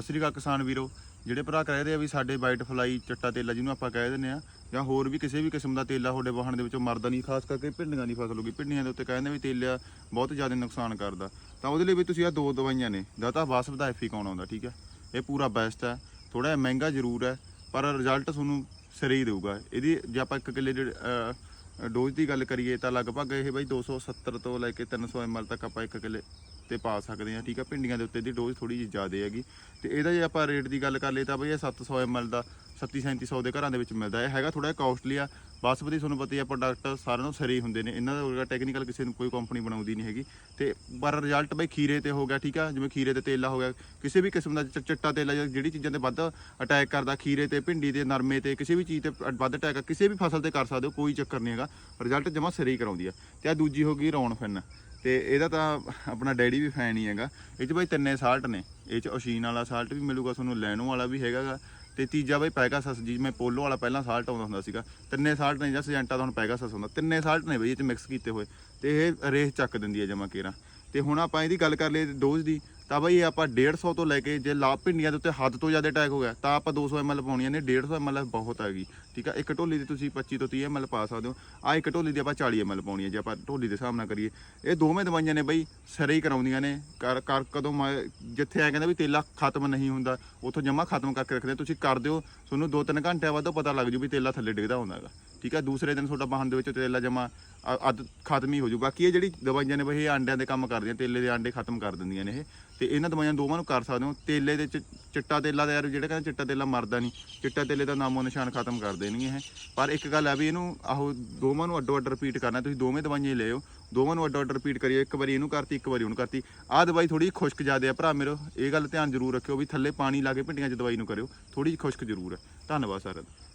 ਸਤਿ ਸ੍ਰੀ ਅਕਾਲ ਕਿਸਾਨ ਵੀਰੋ। ਜਿਹੜੇ ਭਰਾ ਕਹਿ ਰਹੇ ਆ ਵੀ ਸਾਡੇ ਵਾਈਟ ਫਲਾਈ ਚਿੱਟਾ ਤੇਲਾ ਜਿਹਨੂੰ ਆਪਾਂ ਕਹਿ ਦਿੰਦੇ ਆ, ਜਾਂ ਹੋਰ ਵੀ ਕਿਸੇ ਵੀ ਕਿਸਮ ਦਾ ਤੇਲਾ ਤੁਹਾਡੇ ਵਾਹਣ ਦੇ ਵਿੱਚੋਂ ਮਰਦਾ ਨਹੀਂ, ਖਾਸ ਕਰਕੇ ਭਿੰਡੀਆਂ ਦੀ ਫਸਲ ਹੋਗੀ ਭਿੰਡੀਆਂ ਦੇ ਉੱਤੇ ਕਹਿੰਦੇ ਵੀ ਤੇਲਾ ਬਹੁਤ ਜ਼ਿਆਦਾ ਨੁਕਸਾਨ ਕਰਦਾ। ਤਾਂ ਉਹਦੇ ਲਈ ਵੀ ਤੁਸੀਂ ਆ ਦੋ ਦਵਾਈਆਂ ਨੇ, ਜਾਂ ਤਾਂ ਵਾਸਪ ਦਾ ਐਫੀ ਆਉਂਦਾ, ਠੀਕ ਹੈ ਇਹ ਪੂਰਾ ਬੈਸਟ ਹੈ ਥੋੜਾ ਜਿਹਾ ਮਹਿੰਗਾ ਜ਼ਰੂਰ ਹੈ ਪਰ ਰਿਜ਼ਲਟ ਤੁਹਾਨੂੰ ਸਿਰੇ ਹੀ ਦੇਊਗਾ। ਇਹਦੀ ਜੇ ਆਪਾਂ ਇੱਕ ਕਿੱਲੇ ਦੇ ਡੋਜ਼ ਦੀ ਗੱਲ ਕਰੀਏ ਤਾਂ ਲਗਭਗ ਇਹ ਬਈ 270 ਤੋਂ ਲੈ ਕੇ 300 ml ਤੱਕ ਆਪਾਂ ਇੱਕ ਕਿੱਲੇ ਤੇ ਪਾ ਸਕਦੇ ਹਾਂ, ਠੀਕ ਆ? ਭਿੰਡੀਆਂ ਦੇ ਉੱਤੇ ਦੀ ਡੋਜ਼ ਥੋੜੀ ਜਿਹੀ ਜ਼ਿਆਦਾ ਹੈਗੀ। ਤੇ ਇਹਦਾ ਜੇ ਆਪਾਂ ਰੇਟ ਦੀ ਗੱਲ ਕਰ ਲਈਏ ਤਾਂ ਬਈ ਇਹ 700 ml ਦਾ 37 3700 ਦੇ ਘਰਾਂ ਦੇ ਵਿੱਚ ਮਿਲਦਾ ਇਹ ਹੈਗਾ ਥੋੜਾ ਕਾਸਟਲੀ ਆ। ਬਾਸਪਤੀ ਤੁਹਾਨੂੰ ਪਤਾ ਹੀ ਆ ਪ੍ਰੋਡਕਟ ਸਾਰਿਆਂ ਨੂੰ ਸਰੇ ਹੀ ਹੁੰਦੇ ਨੇ। ਇਹਨਾਂ ਦਾ ਟੈਕਨੀਕਲ ਕਿਸੇ ਨੂੰ ਕੋਈ ਕੰਪਨੀ ਬਣਾਉਂਦੀ ਨਹੀਂ ਹੈਗੀ। ਤੇ ਪਰ ਰਿਜ਼ਲਟ ਬਈ ਖੀਰੇ ਤੇ ਹੋ ਗਿਆ, ਠੀਕ ਆ? ਜਿਵੇਂ ਖੀਰੇ ਤੇ ਤੇਲਾ ਹੋ ਗਿਆ। ਕਿਸੇ ਵੀ ਕਿਸਮ ਦਾ ਚਿੱਟਾ ਤੇਲਾ ਜਾਂ ਜਿਹੜੀ ਚੀਜ਼ਾਂ ਤੇ ਵੱਧ ਅਟੈਕ ਕਰਦਾ, ਖੀਰੇ ਤੇ, ਭਿੰਡੀ ਤੇ, ਨਰਮੇ ਤੇ, ਕਿਸੇ ਵੀ ਚੀਜ਼ ਤੇ ਵੱਧ ਅਟੈਕ ਕਿਸੇ ਵੀ ਫਸਲ ਤੇ ਕਰ ਸਕਦੇ ਹੋ, ਕੋਈ ਚੱਕਰ ਨਹੀਂ ਹੈਗਾ। ਰਿਜ਼ਲਟ ਜਮਾ ਸਿਰੇ ਹੀ ਕਰਾਉਂਦੀ ਆ। ਤੇ ਆ ਦੂਜੀ ਹੋ ਗਈ ਰੌਣ ਫਿੰਨ। ਤੇ ਇਹਦਾ ਤਾਂ ਆਪਣਾ ਡੈਡੀ ਵੀ ਫੈਨ ਹੀ ਹੈਗਾ। ਇਹ ਚ ਬਾਈ ਤਿੰਨੇ ਸਾਲਟ ਨੇ। ਇਹ ਚ ਓਸ਼ੀਨ ਵਾਲਾ ਸਾਲਟ ਵੀ ਮਿਲੂਗਾ ਤੁਹਾਨੂੰ ਲੈਨੋ ਵਾਲਾ ਵੀ ਹੈਗਾਗਾ। ਤੇ ਤੀਜਾ ਬਈ ਪੈਗਾਸਸ ਜਿਵੇਂ ਪੋਲੋ ਵਾਲਾ ਪਹਿਲਾਂ ਸਾਲਟ ਆਉਂਦਾ ਹੁੰਦਾ ਸੀਗਾ। ਤਿੰਨੇ ਸਾਲਟ ਨੇ ਜਾਂ ਸਜੈਂਟਾ ਦਾ ਹੁਣ ਪੈਗਾਸਸ ਹੁੰਦਾ। ਤਿੰਨੇ ਸਾਲਟ ਨੇ ਬਈ, ਇਹ ਚ ਮਿਕਸ ਕੀਤੇ ਹੋਏ। ਤੇ ਇਹ ਰੇਸ ਚੱਕ ਦਿੰਦੀ ਹੈ ਜਮਾ ਕੇਰਾ। ਤੇ ਹੁਣ ਆਪਾਂ ਇਹਦੀ ਗੱਲ ਕਰ ਲਈਏ ਡੋਜ਼ ਦੀ। ਤਾਂ ਬਈ ਇਹ ਆਪਾਂ 150 ਤੋਂ ਲੈ ਕੇ ਜੇ ਲਾ ਭਿੰਡੀਆਂ ਦੇ ਉੱਤੇ ਹੱਦ ਤੋਂ ਜ਼ਿਆਦਾ ਅਟੈਕ ਹੋ ਗਿਆ, ਤਾਂ ਆਪਾਂ 200 ml ਪਾਉਣੀਆਂ ਨੇ 150 ml ਬਹੁਤ ਹੈਗੀ ਠੀਕ ਆ? ਇੱਕ ਢੋਲੀ ਦੀ ਤੁਸੀਂ 25 ਤੋਂ 30 ml ਪਾ ਸਕਦੇ ਹੋ। ਆ ਇੱਕ ਢੋਲੀ ਦੀ ਆਪਾਂ 40 ml ਪਾਉਣੀ ਹੈ, ਜੇ ਆਪਾਂ ਢੋਲੀ ਦੇ ਹਿਸਾਬ ਨਾਲ ਕਰੀਏ। ਇਹ ਦੋਵੇਂ ਦਵਾਈਆਂ ਨੇ ਬਈ, ਸਿਰੇ ਹੀ ਕਰਾਉਂਦੀਆਂ ਨੇ। ਕਰ ਕਰ ਕਦੋਂ ਮੈਂ- ਜਿੱਥੇ ਆ ਕਹਿੰਦਾ ਵੀ ਤੇਲਾ ਖਤਮ ਨਹੀਂ ਹੁੰਦਾ, ਉੱਥੋਂ ਜਮਾ ਖਤਮ ਕਰਕੇ ਰੱਖਦੇ ਤੁਸੀਂ ਕਰ ਦਿਓ, ਤੁਹਾਨੂੰ 2-3 ਘੰਟਿਆਂ ਬਾਅਦ ਪਤਾ ਲੱਗ ਜੂ ਵੀ ਤੇਲਾ ਥੱਲੇ ਡਿੱਗਦਾ ਹੁੰਦਾ ਹੈਗਾ। ਠੀਕ ਆ? ਦੂਸਰੇ ਦਿਨ ਤੁਹਾਡਾ ਵਾਹਨ ਦੇ ਵਿੱਚ ਤੇਲਾ ਜਮਾ ਅੱਧ ਖਤਮ ਹੀ ਹੋ ਜੂ। ਬਾਕੀ ਇਹ ਜਿਹੜੀ ਦਵਾਈਆਂ ਨੇ ਬਈ, ਇਹ ਆਂਡਿਆਂ ਦੇ ਕੰਮ ਕਰਦੀਆਂ, ਤੇਲੇ ਦੇ ਆਂਡੇ ਖਤਮ ਕਰ ਦਿੰਦੀਆਂ ਨੇ ਇਹ। ਤੇ ਇਹਨਾਂ ਦਵਾਈਆਂ ਦੋਵਾਂ ਨੂੰ ਕਰ ਸਕਦੇ ਹੋ। ਤੇਲੇ ਦੇ ਚ- ਚਿੱਟਾ ਤੇਲਾ ਦਾ ਯਾਰ ਜਿਹੜਾ ਕਹਿੰਦਾ ਚਿੱਟਾ ਤੇਲਾ ਮਰਦਾ ਨਹੀਂ। ਚਿੱਟਾ ਤੇਲੇ ਦਾ ਨਾਮੋ ਨਿਸ਼ਾਨ ਖਤਮ ਕਰ ਦੇਣਗੇ ਇਹ। ਪਰ ਇੱਕ ਗੱਲ ਹੈ ਵੀ ਇਹਨੂੰ ਆਹੋ ਦੋਵਾਂ ਨੂੰ ਅੱਡੋ ਅੱਡ ਰਿਪੀਟ ਕਰਨਾ ਤੁਸੀਂ ਦੋਵੇਂ ਦਵਾਈਆਂ ਲਿਓ ਦੋਵਾਂ ਨੂੰ ਅੱਡੋ ਅੱਡ ਰਿਪੀਟ ਕਰੀਓ। ਇੱਕ ਵਾਰੀ ਇਹਨੂੰ ਕਰਤੀ, ਇੱਕ ਵਾਰੀ ਉਹਨੂੰ ਕਰਤੀ। ਆਹ ਦਵਾਈ ਥੋੜੀ ਖੁਸ਼ਕ ਜ਼ਿਆਦੇ ਆ ਭਰਾ ਮੇਰੋ। ਇਹ ਗੱਲ ਧਿਆਨ ਜ਼ਰੂਰ ਰੱਖਿਓ ਵੀ ਥੱਲੇ ਪਾਣੀ ਲਾ ਕੇ ਭਿੰਡੀਆਂ 'ਚ ਦਵਾਈ ਨੂੰ ਕਰਿਓ। ਥੋੜੀ ਜਿਹੀ ਖੁਸ਼ਕ ਜ਼ਰੂਰ ਹੈ। ਧੰਨਵਾਦ ਸਾਰਿਆਂ ਦਾ।